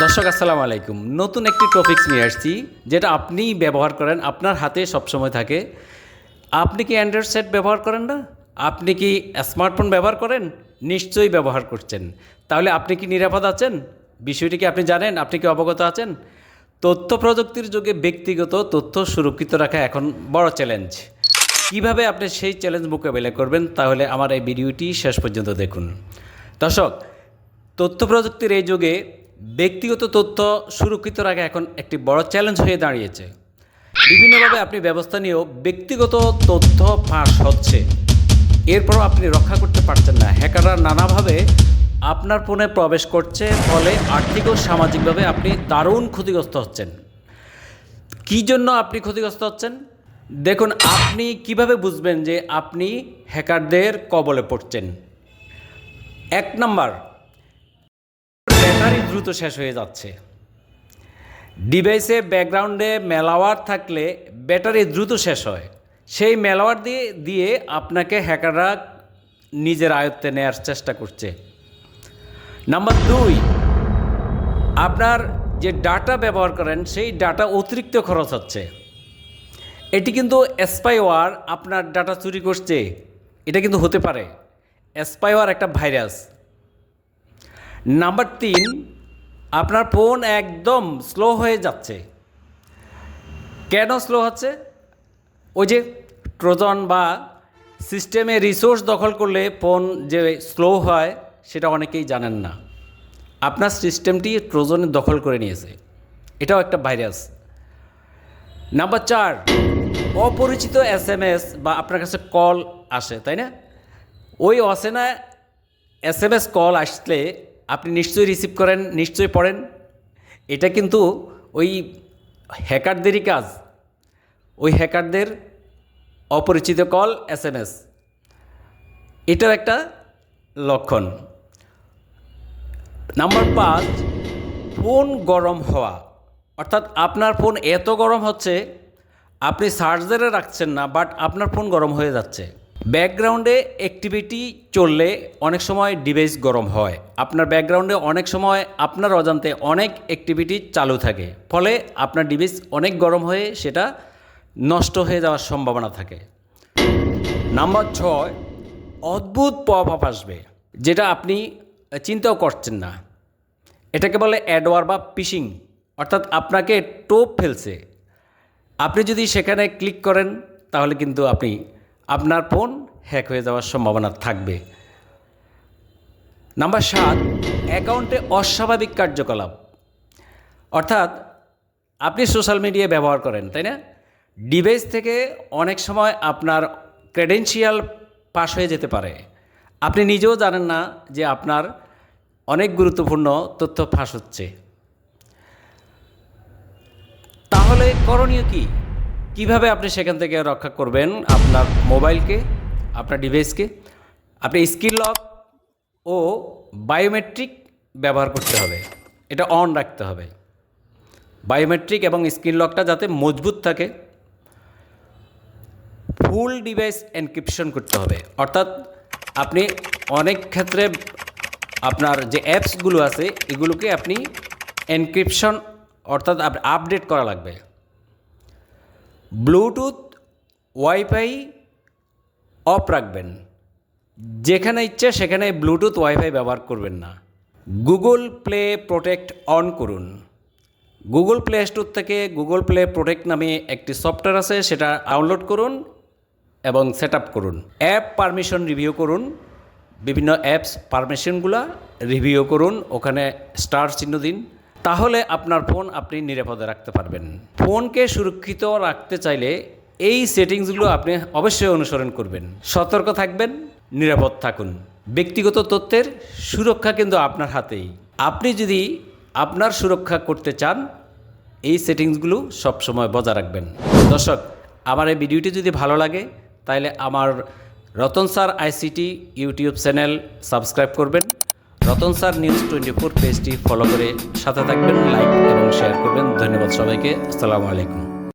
দর্শক, আসসালামু আলাইকুম। নতুন একটি টপিকস নিয়ে আসছি, যেটা আপনি ব্যবহার করেন, আপনার হাতে সবসময় থাকে। আপনি কি অ্যান্ড্রয়েড সেট ব্যবহার করেন না? আপনি কি স্মার্টফোন ব্যবহার করেন? নিশ্চয়ই ব্যবহার করছেন। তাহলে আপনি কি নিরাপদ আছেন? বিষয়টি কি আপনি জানেন? আপনি কি অবগত আছেন? তথ্য প্রযুক্তির যুগে ব্যক্তিগত তথ্য সুরক্ষিত রাখা এখন বড় চ্যালেঞ্জ কীভাবে আপনি সেই চ্যালেঞ্জ মোকাবেলা করবেন? তাহলে আমার এই ভিডিওটি শেষ পর্যন্ত দেখুন। দর্শক, তথ্য প্রযুক্তির এই যুগে ব্যক্তিগত তথ্য সুরক্ষিত রাখা এখন একটি বড় চ্যালেঞ্জ হয়ে দাঁড়িয়েছে। বিভিন্নভাবে আপনি ব্যবস্থা নিয়েও ব্যক্তিগত তথ্য ফাঁস হচ্ছে। এরপরও আপনি রক্ষা করতে পারছেন না। হ্যাকাররা নানাভাবে আপনার ফোনে প্রবেশ করছে, ফলে আর্থিক ও সামাজিকভাবে আপনি দারুণ ক্ষতিগ্রস্ত হচ্ছেন। কী জন্য আপনি ক্ষতিগ্রস্ত হচ্ছেন? দেখুন, আপনি কীভাবে বুঝবেন যে আপনি হ্যাকারদের কবলে পড়ছেন? এক নাম্বার দ্রুত শেষ হয়ে যাচ্ছে। ডিভাইসে ব্যাকগ্রাউন্ডে মেলাওয়ার থাকলে ব্যাটারি দ্রুত শেষ হয়। সেই মেলাওয়ার দিয়ে দিয়ে আপনাকে হ্যাকাররা নিজের আয়ত্তে নেয়ার চেষ্টা করছে। নাম্বার দুই, আপনার যে ডাটা ব্যবহার করেন, সেই ডাটা অতিরিক্ত খরচ হচ্ছে। এটি কিন্তু স্পাইওয়ার আপনার ডাটা চুরি করছে। এটা কিন্তু হতে পারে। স্পাইওয়ার একটা ভাইরাস। নাম্বার তিন আপনার ফোন একদম স্লো হয়ে যাচ্ছে। কেন স্লো হচ্ছে? ওই যে ট্রোজন বা সিস্টেমে রিসোর্স দখল করলে ফোন যে স্লো হয়, সেটা অনেকেই জানেন না। আপনার সিস্টেমটি ট্রোজনে দখল করে নিয়েছে। এটাও একটা ভাইরাস। নাম্বার চার, অপরিচিত এস এম এস বা আপনার কাছে কল আসে, তাই না? ওই অচেনা এস এম এস কল আসলে আপনি নিশ্চয়ই রিসিভ করেন, নিশ্চয়ই পড়েন। এটা কিন্তু ওই হ্যাকারদেরই কাজ। ওই হ্যাকারদের অপরিচিত কল, এস এম এস। এটার একটা লক্ষণ। নাম্বার পাঁচ, ফোন গরম হওয়া। অর্থাৎ আপনার ফোন এত গরম হচ্ছে, আপনি চার্জারে রাখছেন না বাট আপনার ফোন গরম হয়ে যাচ্ছে। ব্যাকগ্রাউন্ডে অ্যাক্টিভিটি চললে অনেক সময় ডিভাইস গরম হয়। আপনার ব্যাকগ্রাউন্ডে অনেক সময় আপনার অজান্তে অনেক অ্যাক্টিভিটি চালু থাকে। ফলে আপনার ডিভাইস অনেক গরম হয়ে সেটা নষ্ট হয়ে যাওয়ার সম্ভাবনা থাকে। নাম্বার ছয়, অদ্ভুত পপ আপ আসবে, যেটা আপনি চিন্তাও করছেন না। এটাকে বলে অ্যাডওয়ার বা পিশিং অর্থাৎ আপনাকে টোপ ফেলছে। আপনি যদি সেখানে ক্লিক করেন, তাহলে কিন্তু আপনি আপনার ফোন হ্যাক হয়ে যাওয়ার সম্ভাবনা থাকবে। নাম্বার সাত, অ্যাকাউন্টে অস্বাভাবিক কার্যকলাপ। অর্থাৎ আপনি সোশ্যাল মিডিয়া ব্যবহার করেন, তাই না? ডিভাইস থেকে অনেক সময় আপনার ক্রেডেন্সিয়াল পাস হয়ে যেতে পারে। আপনি নিজেও জানেন না যে আপনার অনেক গুরুত্বপূর্ণ তথ্য ফাঁস হচ্ছে। তাহলে করণীয় কি? কীভাবে আপনি সেখান থেকে রক্ষা করবেন আপনার মোবাইলকে, আপনার ডিভাইসকে? আপনি স্ক্রিন লক ও বায়োমেট্রিক ব্যবহার করতে হবে। এটা অন রাখতে হবে। বায়োমেট্রিক এবং স্ক্রিন লকটা যাতে মজবুত থাকে। ফুল ডিভাইস এনক্রিপশন করতে হবে। অর্থাৎ আপনি অনেক ক্ষেত্রে আপনার যে অ্যাপসগুলো আছে, এগুলোকে আপনি এনক্রিপশন অর্থাৎ আপডেট করা লাগবে। ব্লুটুথ, ওয়াইফাই অফ রাখবেন। যেখানে ইচ্ছে সেখানে ব্লুটুথ, ওয়াইফাই ব্যবহার করবেন না। গুগল প্লে প্রোটেক্ট অন করুন। গুগল প্লে স্টোর থেকে গুগল প্লে প্রোটেক্ট নামে একটি সফটওয়্যার আছে, সেটা ডাউনলোড করুন এবং সেট করুন। অ্যাপ পারমিশন রিভিউ করুন। বিভিন্ন অ্যাপস পারমিশনগুলো রিভিউ করুন। ওখানে স্টার চিহ্ন দিন। তাহলে আপনার ফোন আপনি নিরাপদে রাখতে পারবেন। ফোনকে সুরক্ষিত রাখতে চাইলে এই সেটিংসগুলো আপনি অবশ্যই অনুসরণ করবেন। সতর্ক থাকবেন, নিরাপদ থাকুন। ব্যক্তিগত তথ্যের সুরক্ষা কিন্তু আপনার হাতেই। আপনি যদি আপনার সুরক্ষা করতে চান, এই সেটিংসগুলো সবসময় বজায় রাখবেন। দর্শক, আমার এই ভিডিওটি যদি ভালো লাগে তাহলে আমার Ratan sir ICT YouTube channel subscribe করবেন। Ratan sir news twenty four পেজটি ফলো করে সাথে থাকবেন, লাইক এবং শেয়ার করবেন। ধন্যবাদ সবাইকে। আসসালামু আলাইকুম।